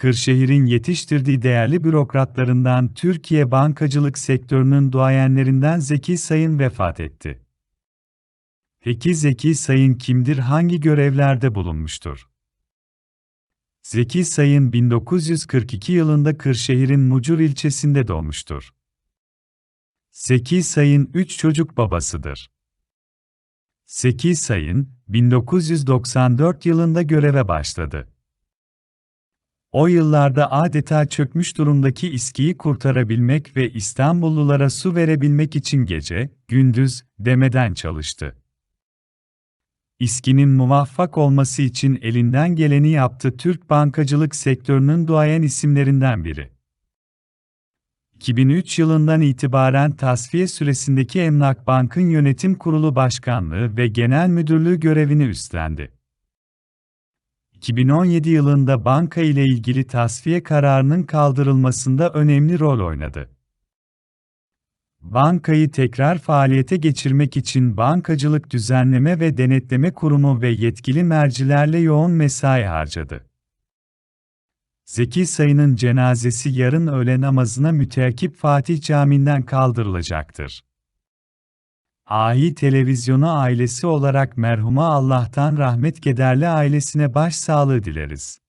Kırşehir'in yetiştirdiği değerli bürokratlarından Türkiye bankacılık sektörünün duayenlerinden Zeki Sayın vefat etti. Peki Zeki Sayın kimdir, hangi görevlerde bulunmuştur? Zeki Sayın 1942 yılında Kırşehir'in Mucur ilçesinde doğmuştur. Zeki Sayın 3 çocuk babasıdır. Zeki Sayın, 1994 yılında göreve başladı. O yıllarda adeta çökmüş durumdaki İSKİ'yi kurtarabilmek ve İstanbullulara su verebilmek için gece, gündüz, demeden çalıştı. İSKİ'nin muvaffak olması için elinden geleni yaptı Türk bankacılık sektörünün duayen isimlerinden biri. 2003 yılından itibaren tasfiye süresindeki Emlak Bank'ın yönetim kurulu başkanlığı ve genel müdürlüğü görevini üstlendi. 2017 yılında banka ile ilgili tasfiye kararının kaldırılmasında önemli rol oynadı. Bankayı tekrar faaliyete geçirmek için Bankacılık Düzenleme ve Denetleme Kurumu ve yetkili mercilerle yoğun mesai harcadı. Zeki Sayın'ın cenazesi yarın öğle namazına müteakip Fatih Camii'nden kaldırılacaktır. Ahi Televizyonu ailesi olarak merhuma Allah'tan rahmet kederli ailesine başsağlığı dileriz.